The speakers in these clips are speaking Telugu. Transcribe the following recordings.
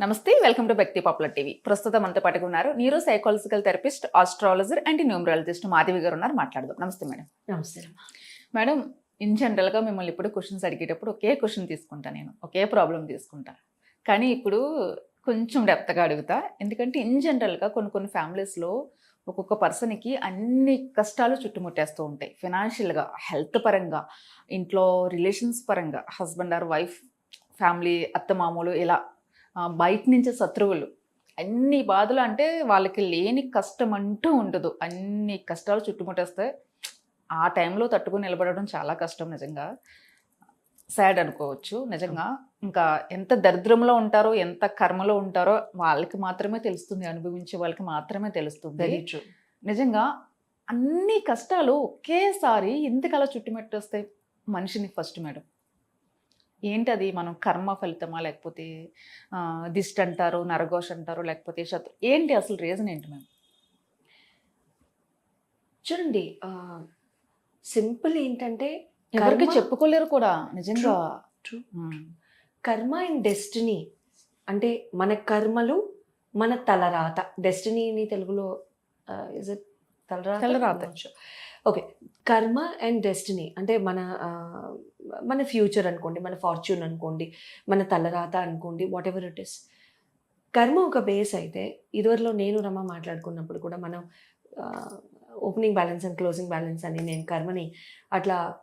నమస్తే welcome to Vyakti popular TV. ప్రస్తుతం మనతో పాటుగా ఉన్నారు neuro psychological therapist astrologer and numerologist Madhavi garu ఉన్నారు. మాట్లాడదాం. నమస్తే మేడం. నమస్తే మేడం ఇన్ జనరల్గా మిమ్మల్ని ఇప్పుడు క్వశ్చన్స్ అడిగేటప్పుడు ఒకే క్వశ్చన్ తీసుకుంటా నేను. ఒకే ప్రాబ్లం తీసుకుంటా. కానీ ఇప్పుడు కొంచెం డెప్త్గా అడుగుతా. ఎందుకంటే ఇన్ జనరల్గా కొన్ని కొన్ని ఫ్యామిలీస్లో ఒక్కొక్క పర్సన్కి అన్ని కష్టాలు చుట్టుముట్టేస్తూ ఉంటాయి. ఫినాన్షియల్గా హెల్త్ పరంగా ఇంట్లో రిలేషన్స్ పరంగా హస్బెండ్ ఆర్ వైఫ్ ఫ్యామిలీ అత్తమామూలు ఇలా బయట నుంచి శత్రువులు. అన్ని బాధలు అంటే వాళ్ళకి లేని కష్టం అంటూ ఉండదు. అన్ని కష్టాలు చుట్టుముట్టేస్తాయి. ఆ టైంలో తట్టుకుని నిలబడడం చాలా కష్టం నిజంగా. సాడ్ అనుకోవచ్చు. నిజంగా ఇంకా ఎంత దరిద్రంలో ఉంటారో ఎంత కర్మలో ఉంటారో వాళ్ళకి మాత్రమే తెలుస్తుంది. అనుభవించే వాళ్ళకి మాత్రమే తెలుస్తుంది. నిజంగా అన్ని కష్టాలు ఒకేసారి ఎందుకు అలా చుట్టుముట్టొస్తాయి? మనిషిని ఫస్ట్ మేడం. ఏంటి అది మనం కర్మ ఫలితమా? లేకపోతే దిష్టి అంటారు నరఘోష్ అంటారు లేకపోతే శత్రు ఏంటి అసలు రీజన్ ఏంటి మ్యామ్ చూడండి సింపుల్ ఏంటంటే ఎవరికి చెప్పుకోలేరు కూడా నిజంగా. కర్మ అండ్ డెస్టినీ అంటే మన కర్మలు మన తలరాత. డెస్టినీని తెలుగులో ఇస్ ఇట్ తలరాత? తలరాత. ఓకే కర్మ అండ్ డెస్టినీ అంటే మన మన ఫ్యూచర్ అనుకోండి మన ఫార్చ్యూన్ అనుకోండి మన తలరాత అనుకోండి వాట్ ఎవర్ ఇట్ ఇస్ కర్మ ఒక బేస్ అయితే ఇదివరలో నేను రమ మాట్లాడుకున్నప్పుడు కూడా మనం opening balance and closing balance అని నేను కర్మని అట్లా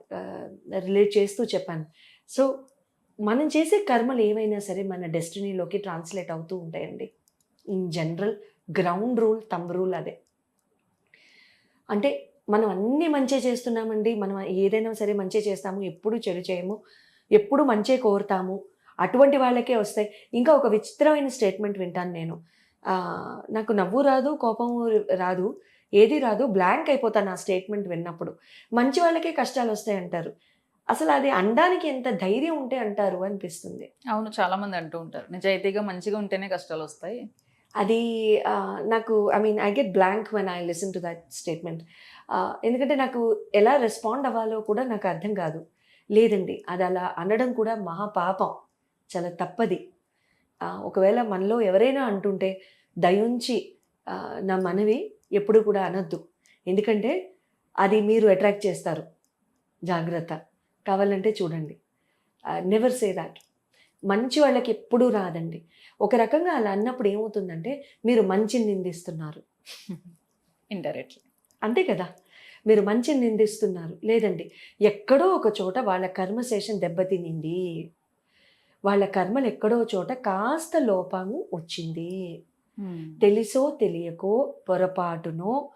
రిలేట్ చేస్తూ చెప్పాను. సో మనం చేసే కర్మలు ఏవైనా సరే మన డెస్టినీలోకి ట్రాన్స్లేట్ అవుతూ ఉంటాయండి. In general ground rule thumb rule అదే. అంటే మనం అన్నీ మంచి చేస్తున్నామండి. మనం ఏదైనా సరే మంచి చేస్తాము ఎప్పుడు చెడు చేయము ఎప్పుడు మంచే కోరుతాము. అటువంటి వాళ్ళకే వస్తాయి. ఇంకా ఒక విచిత్రమైన స్టేట్మెంట్ వింటాను నేను. నాకు నవ్వు రాదు కోపం రాదు ఏది రాదు బ్లాంక్ అయిపోతాను ఆ స్టేట్మెంట్ విన్నప్పుడు. మంచి వాళ్ళకే కష్టాలు వస్తాయి అంటారు. అసలు అది అనడానికి ఎంత ధైర్యం ఉంటే అంటారు అనిపిస్తుంది. అవును చాలా మంది అంటూ ఉంటారు. నిజాయితీగా మంచిగా ఉంటేనే కష్టాలు వస్తాయి. అది నాకు I mean I get blank when I listen to that statement ఎందుకంటే నాకు ఎలా రెస్పాండ్ అవ్వాలో కూడా నాకు అర్థం కాదు. లేదండి అది అలా అనడం కూడా మహాపాపం. చాలా తప్పది. ఒకవేళ మనలో ఎవరైనా అంటుంటే దయుంచి నా మనవి ఎప్పుడు కూడా అనొద్దు. ఎందుకంటే అది మీరు అట్రాక్ట్ చేస్తారు. జాగ్రత్త. కావాలంటే చూడండి. నెవర్ సే దాట్ మంచి వాళ్ళకి ఎప్పుడూ రాదండి. ఒక రకంగా అలా అన్నప్పుడు ఏమవుతుందంటే మీరు మంచిని నిందిస్తున్నారు. ఇండైరెక్ట్లీ. అంతే కదా? మీరు మంచిని నిందిస్తున్నారు. లేదండి ఎక్కడో ఒక చోట వాళ్ళ కర్మశేషం దెబ్బతినింది. వాళ్ళ కర్మలు ఎక్కడో చోట కాస్త లోపము వచ్చింది. తెలిసో తెలియకో పొరపాటునో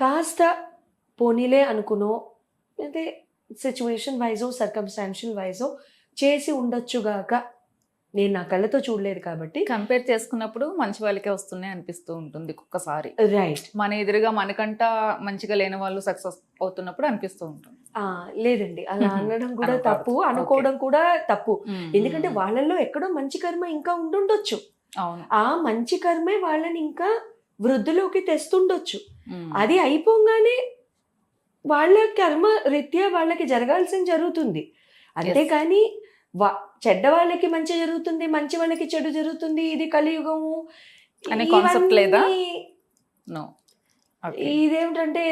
కాస్త పోనీలే అనుకునో అదే సిచ్యువేషన్ వైజో సర్కమ్స్టాన్షియల్ వైజో చేసి ఉండొచ్చుగాక నేను నా కళ్ళతో చూడలేదు కాబట్టి కంపేర్ చేసుకున్నప్పుడు మంచి వాళ్ళకే వస్తున్నాయి అనిపిస్తూ ఉంటుంది ఒక్కసారి. రైట్ మన ఎదురుగా మనకంట మంచిగా లేని వాళ్ళు సక్సెస్ అవుతున్నప్పుడు అనిపిస్తూ ఉంటుంది. లేదండి. అలా. అనడం కూడా. తప్పు అనుకోవడం కూడా తప్పు. ఎందుకంటే వాళ్ళల్లో ఎక్కడో మంచి కర్మ ఇంకా ఉండుండొచ్చు. అవును. ఆ మంచి కర్మే వాళ్ళని ఇంకా వృద్ధిలోకి తెస్తుండొచ్చు. అది అయిపోగానే వాళ్ళ కర్మ రీత్యా వాళ్ళకి జరగాల్సింది జరుగుతుంది. అంతేకాని వా- చెడ్డ వాళ్ళకి మంచి జరుగుతుంది మంచి వాళ్ళకి చెడు జరుగుతుంది ఇది కలియుగము. అనే concept లేదా? నో. ఇదేమిటంటే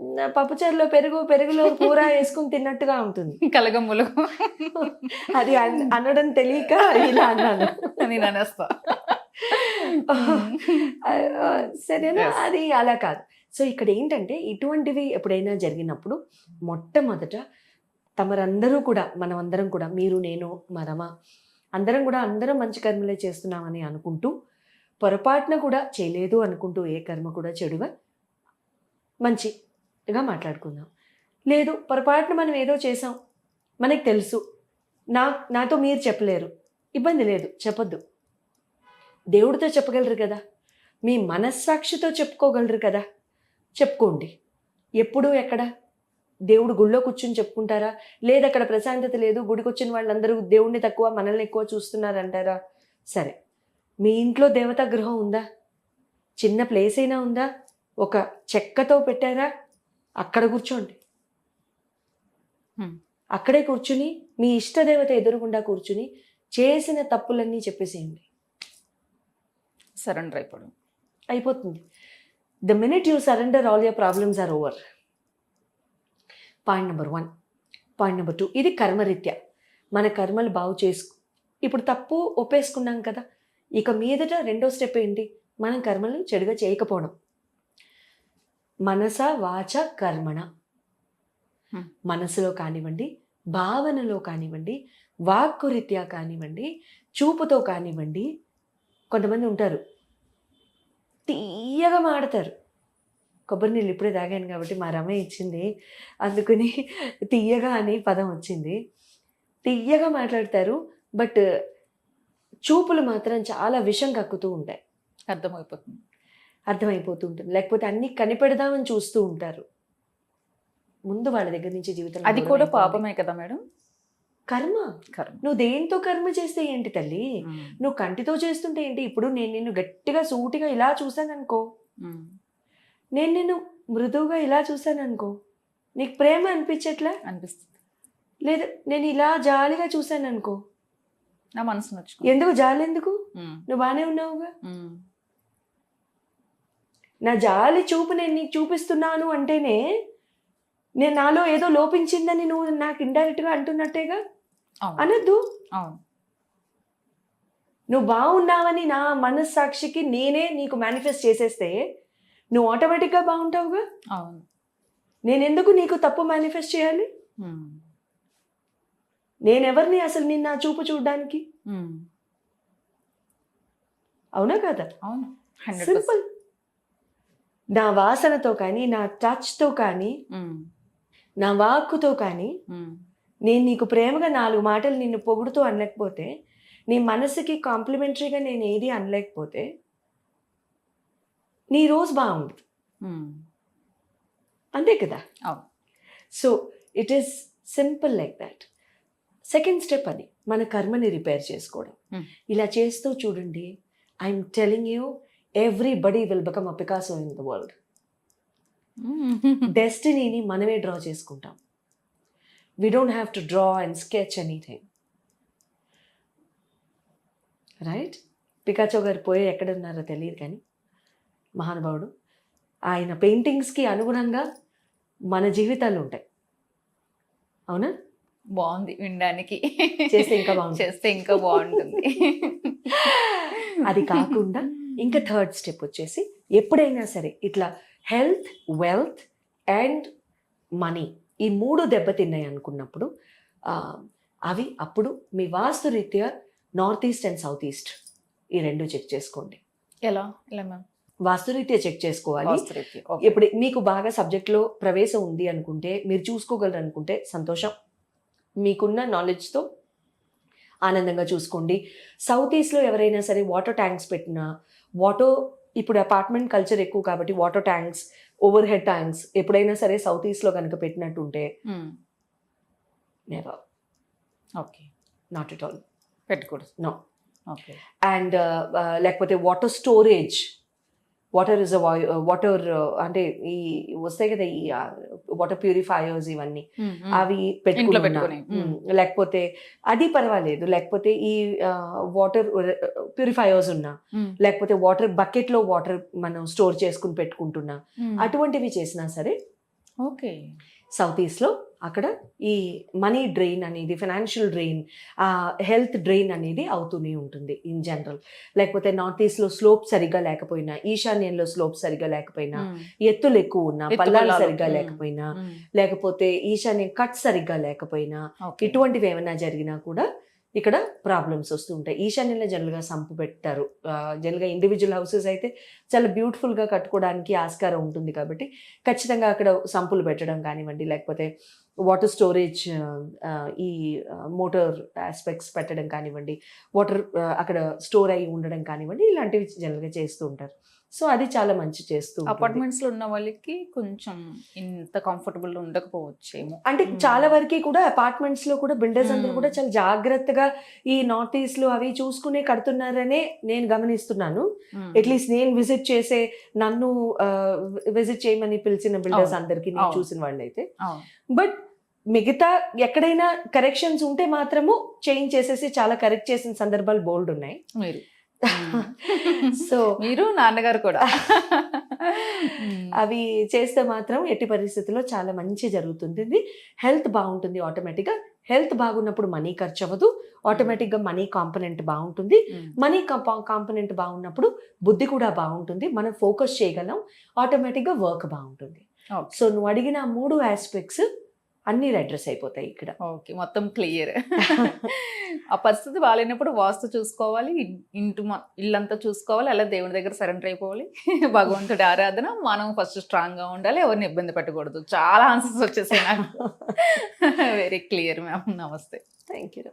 మ్, పప్పుచారులో పెరుగు పెరుగులో కూర వేసుకుని తిన్నట్టుగా ఉంటుంది. కలగమ్ములు అది అన్- అనడం తెలియక ఇలా అన్నాను. నేను అనేస్తా. సరేనా. అది అలా కాదు. సో ఇక్కడ ఏంటంటే ఇటువంటివి ఎప్పుడైనా జరిగినప్పుడు మొట్టమొదట తమరందరూ కూడా మనం అందరం కూడా మీరు నేను మరమ అందరం కూడా అందరం మంచి కర్మలే చేస్తున్నామని అనుకుంటూ పొరపాటున కూడా చేయలేదు అనుకుంటూ ఏ కర్మ కూడా చెడుగా మంచిగా మాట్లాడుకుందాం. లేదు పొరపాటున మనం ఏదో చేసాం మనకి తెలుసు నా నాతో మీరు చెప్పలేరు ఇబ్బంది లేదు చెప్పొద్దు. దేవుడితో చెప్పగలరు కదా మీ మనస్సాక్షితో చెప్పుకోగలరు కదా చెప్పుకోండి. ఎప్పుడు ఎక్కడ? దేవుడు గుళ్ళో కూర్చుని చెప్పుకుంటారా? లేదు అక్కడ ప్రశాంతత లేదు గుడికి వచ్చిన వాళ్ళందరూ దేవుణ్ణి తక్కువ మనల్ని ఎక్కువ చూస్తున్నారంటారా? సరే. మీ ఇంట్లో దేవతా గృహం ఉందా? చిన్న ప్లేస్ అయినా ఉందా? ఒక చెక్కతో పెట్టారా? అక్కడ కూర్చోండి. అక్కడే కూర్చుని మీ ఇష్టదేవత ఎదురుగుండా కూర్చుని చేసిన తప్పులన్నీ చెప్పేసేయండి. సరెండర్ అయిపోవడం. అయిపోతుంది. The minute you surrender all your problems are over point number one point number two ఇది కర్మరీత్యా. మన కర్మలు బాగు చేసుకు. ఇప్పుడు తప్పు ఒప్పేసుకున్నాం కదా. ఇక మీదట రెండో స్టెప్ ఏంటి? మనం కర్మలు చెడుగా చేయకపోవడం. మనస వాచ కర్మణ. మనసులో కానివ్వండి భావనలో కానివ్వండి వాక్కురీత్యా కానివ్వండి చూపుతో కానివ్వండి కొంతమంది ఉంటారు. తీయగా మాడతారు. కొబ్బరి నీళ్ళు ఇప్పుడే తాగాను కాబట్టి మా రమ ఇచ్చింది. అందుకని తీయగా అని పదం వచ్చింది. తీయగా మాట్లాడతారు బట్ చూపులు మాత్రం చాలా విషం కక్కుతూ ఉంటాయి. అర్థమైపోతుంది. అర్థమైపోతూ ఉంటుంది లేకపోతే అన్ని కనిపెడదామని చూస్తూ ఉంటారు. ముందు వాళ్ళ దగ్గర నుంచి జీవితం అది కూడా పాపమే కదా మేడం? కర్మ. కర్మ. నువ్వు దేంతో కర్మ చేస్తే ఏంటి తల్లి? నువ్వు కంటితో చేస్తుంటే ఏంటి? ఇప్పుడు నేను నిన్ను గట్టిగా సూటిగా ఇలా చూశాను అనుకో నేను నిన్ను మృదువుగా ఇలా చూశాను అనుకో నీకు ప్రేమ అనిపించట్లే? అనిపిస్తుంది. లేదా నేను ఇలా జాలిగా చూశాను అనుకో నా మనసు నొచ్చుకో ఎందుకు? జాలి ఎందుకు? నువ్వు బాగానే ఉన్నావుగా? నా జాలి చూపు నేను నీకు చూపిస్తున్నాను అంటేనే నేను నాలో ఏదో లోపించిందని నువ్వు నాకు ఇండైరెక్ట్గా అంటున్నట్టేగా? అనద్దు. అవును. నువ్వు బాగున్నావని నా మనస్సాక్షికి నేనే నీకు మేనిఫెస్ట్ చేసేస్తే నువ్వు ఆటోమేటిక్గా బాగుంటావుగా? అవును. నేను ఎందుకు నీకు తప్పు మేనిఫెస్ట్ చేయాలి? నేనెవరిని అసలు నిన్న నా చూపు చూడడానికి. అవునా కదా? అవును. సింపుల్ నా వాసనతో కానీ నా టచ్తో కానీ నా వాక్కుతో కానీ నేను నీకు ప్రేమగా నాలుగు మాటలు నిన్ను పొగుడుతూ అనలేకపోతే నీ మనసుకి కాంప్లిమెంటరీగా నేను ఏది అనలేకపోతే నీ రోజు బాగుండదు అంతే కదా. So it is simple like that second step అది మన కర్మని రిపేర్ చేసుకోవడం. ఇలా చేస్తూ చూడండి I'm telling you everybody will become a Picasso in the world డెస్టినీని మనమే డ్రా చేసుకుంటాం. We don't have to draw and sketch anything right Picasso garu పోయి ఎక్కడ ఉన్నారో తెలియదు కానీ మహానుభావుడు. ఆయన పెయింటింగ్స్కి అనుగుణంగా మన జీవితాలు ఉంటాయి. అవునా? బాగుంది వినడానికి. చేస్తే ఇంకా బాగుంటుంది. చేస్తే ఇంకా బాగుంటుంది. అది కాకుండా ఇంకా థర్డ్ స్టెప్ వచ్చేసి ఎప్పుడైనా సరే ఇట్లా హెల్త్ వెల్త్ అండ్ మనీ ఈ మూడు దెబ్బతిన్నాయి అనుకున్నప్పుడు అవి అప్పుడు మీ వాస్తు రీత్యా north east and south east ఈ రెండు చెక్ చేసుకోండి. ఎలా? ఎలా మ్యామ్? వాస్తురీత్యా చెక్ చేసుకోవాలి. ఇప్పుడు మీకు బాగా సబ్జెక్ట్లో ప్రవేశం ఉంది అనుకుంటే మీరు చూసుకోగలరు అనుకుంటే సంతోషం. మీకున్న నాలెడ్జ్తో ఆనందంగా చూసుకోండి. సౌత్ ఈస్ట్లో ఎవరైనా సరే వాటర్ ట్యాంక్స్ పెట్టినా వాటర్ ఇప్పుడు అపార్ట్మెంట్ కల్చర్ ఎక్కువ కాబట్టి water tanks overhead tanks ఎప్పుడైనా సరే సౌత్ ఈస్ట్లో కనుక పెట్టినట్టుంటే ఉమ్, never okay. Not at all పెట్టకూడదు. No. ఓకే. అండ్ లేకపోతే water storage water is water అంటే ఈ వస్తాయి కదా ఈ వాటర్ ప్యూరిఫైయర్స్ ఇవన్నీ. అవి ఇంట్లో పెట్టుకుని పెట్టుకొని, ఉన్నా. ఉమ్, లేకపోతే అది పర్వాలేదు లేకపోతే ఈ వాటర్ ప్యూరిఫైయర్స్ ఉన్నా ఉమ్, లేకపోతే వాటర్ బకెట్లో వాటర్ మనం స్టోర్ చేసుకుని పెట్టుకుంటున్నా. అటువంటివి చేసినా సరే ఓకే సౌత్ ఈస్ట్లో అక్కడ ఈ మనీ డ్రెయిన్ అనేది ఫైనాన్షియల్ డ్రెయిన్ ఆ హెల్త్ డ్రెయిన్ అనేది అవుతూనే ఉంటుంది ఇన్ జనరల్ లేకపోతే నార్త్ ఈస్ట్లో స్లోప్ సరిగ్గా లేకపోయినా ఈశాన్యంలో స్లోప్ సరిగ్గా లేకపోయినా ఎత్తులు ఎక్కువ ఉన్నా పల్లాలు. సరిగ్గా. లేకపోయినా లేకపోతే ఈశాన్యం కట్ సరిగ్గా లేకపోయినా. ఇటువంటివి ఏమైనా జరిగినా కూడా ఇక్కడ ప్రాబ్లమ్స్ వస్తూ ఉంటాయి. ఈశాన్యంలో జనరల్గా సంపు పెట్టారు. జనరల్గా ఇండివిజువల్ హౌసెస్ అయితే చాలా బ్యూటిఫుల్గా కట్టుకోవడానికి ఆస్కారం ఉంటుంది కాబట్టి ఖచ్చితంగా అక్కడ సంపులు పెట్టడం కానివ్వండి లేకపోతే వాటర్ స్టోరేజ్ ఈ మోటార్ ఆస్పెక్ట్స్ పెట్టడం కానివ్వండి వాటర్ అక్కడ స్టోర్ అయి ఉండడం కానివ్వండి ఇలాంటివి జనరల్గా చేస్తూ ఉంటారు. సో అది చాలా మంచి చేస్తూ. అపార్ట్మెంట్స్లో ఉన్న వాళ్ళకి కొంచెం ఇంత కంఫర్టబుల్ ఉండకపోవచ్చేమో అంటే మ్మ్. చాలా వరకు కూడా అపార్ట్మెంట్స్లో కూడా బిల్డర్స్ అందరూ. కూడా చాలా జాగ్రత్తగా ఈ నార్త్ ఈస్ట్లో అవి చూసుకునే కడుతున్నారనే నేను గమనిస్తున్నాను అట్లీస్ట్ నేను విజిట్ చేసే నన్ను విజిట్ చేయమని పిలిచిన బిల్డర్స్. అందరికి నేను. చూసిన వాళ్ళైతే. బట్ మిగతా ఎక్కడైనా కరెక్షన్స్ ఉంటే మాత్రము చేంజ్ చేసేసి చాలా కరెక్ట్ చేసిన సందర్భాలు బోల్డ్ ఉన్నాయి మీరు సో మీరు నాన్నగారు కూడా. అవి చేస్తే మాత్రం ఎట్టి పరిస్థితుల్లో చాలా మంచి జరుగుతుంది హెల్త్ బాగుంటుంది ఆటోమేటిక్గా. హెల్త్ బాగున్నప్పుడు మనీ ఖర్చు అవ్వదు ఆటోమేటిక్గా మనీ కాంపనెంట్ బాగుంటుంది. మనీ కాంపనెంట్ బాగున్నప్పుడు బుద్ధి కూడా బాగుంటుంది. మనం ఫోకస్ చేయగలం. ఆటోమేటిక్గా వర్క్ బాగుంటుంది. సో నువ్వు అడిగిన మూడు ఆస్పెక్ట్స్ అన్ని అడ్రస్ అయిపోతాయి ఇక్కడ. ఓకే మొత్తం క్లియర్. ఆ పరిస్థితి బాగాలేనప్పుడు వాస్తు చూసుకోవాలి ఇంటి ఇల్లంతా చూసుకోవాలి అలా దేవుడి దగ్గర సరెండర్ అయిపోవాలి. భగవంతుడి ఆరాధన మనం ఫస్ట్ స్ట్రాంగ్గా ఉండాలి ఎవరిని ఇబ్బంది పెట్టకూడదు. చాలా ఆన్సర్స్ వచ్చేసాయి నాకు. వెరీ క్లియర్ మ్యామ్ నమస్తే. Thank you